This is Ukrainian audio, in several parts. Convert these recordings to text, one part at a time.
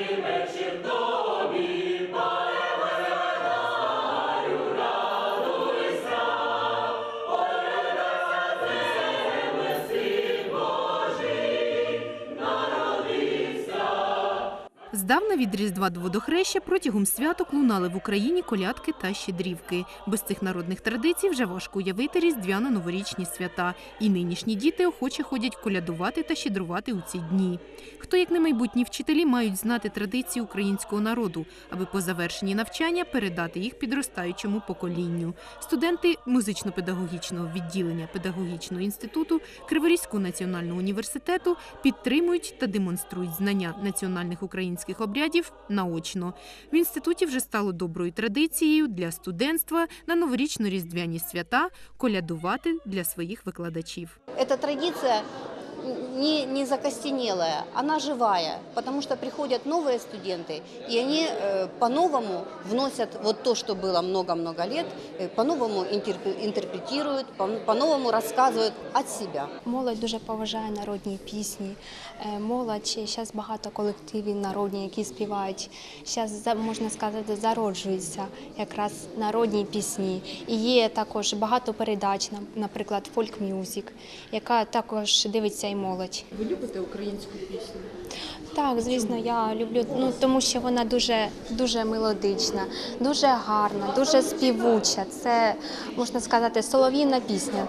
і вечір тобі. Здавна від Різдва до водохреща протягом святок лунали в Україні колядки та щедрівки. Без цих народних традицій вже важко уявити різдвяно-новорічні свята. І нинішні діти охоче ходять колядувати та щедрувати у ці дні. Хто, як не майбутні вчителі, мають знати традиції українського народу, аби по завершенні навчання передати їх підростаючому поколінню. Студенти музично-педагогічного відділення педагогічного інституту Криворізького національного університету підтримують та демонструють знання національних українських обрядів наочно. В інституті вже стало доброю традицією для студентства на новорічно-різдвяні свята колядувати для своїх викладачів. Ця традиция не, не закостенелая, она живая, потому что приходят новые студенты, и они э, по-новому вносят вот то, что было много-много лет, э, по-новому интерпре- интерпретируют, по- по-новому рассказывают от себя. Молодь дуже поважає народні пісні. Е, Молодь зараз багато колективів народні, які співають. Зараз можна сказати, зароджуються якраз народні пісні. І є також багато передач, нам- наприклад, фольк мюзик, яка також дивиться молодь. Ви любите українську пісню? Так, звісно, я люблю, ну тому що вона дуже дуже мелодична, дуже гарна, дуже співуча. Це можна сказати солов'їна пісня.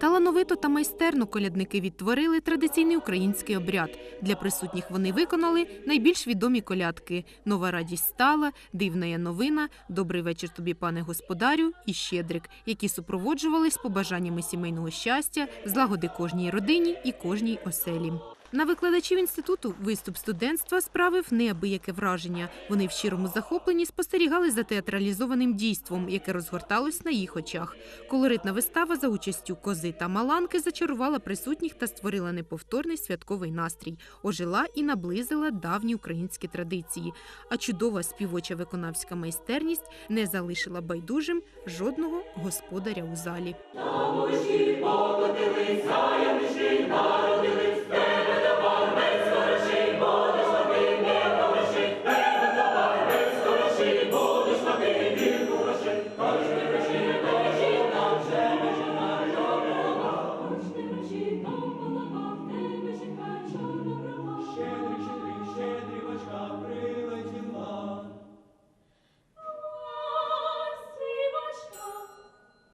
Талановито та майстерно колядники відтворили традиційний український обряд. Для присутніх вони виконали найбільш відомі колядки: Нова радість стала, Дивна я новина, Добрий вечір тобі, пане господарю і Щедрик, які супроводжувались побажаннями сімейного щастя, злагоди кожній родині і кожній оселі. На викладачів інституту виступ студентства справив неабияке враження. Вони в щирому захопленні спостерігали за театралізованим дійством, яке розгорталось на їх очах. Колоритна вистава за участю кози та маланки зачарувала присутніх та створила неповторний святковий настрій, ожила і наблизила давні українські традиції. А чудова співоча виконавська майстерність не залишила байдужим жодного господаря у залі.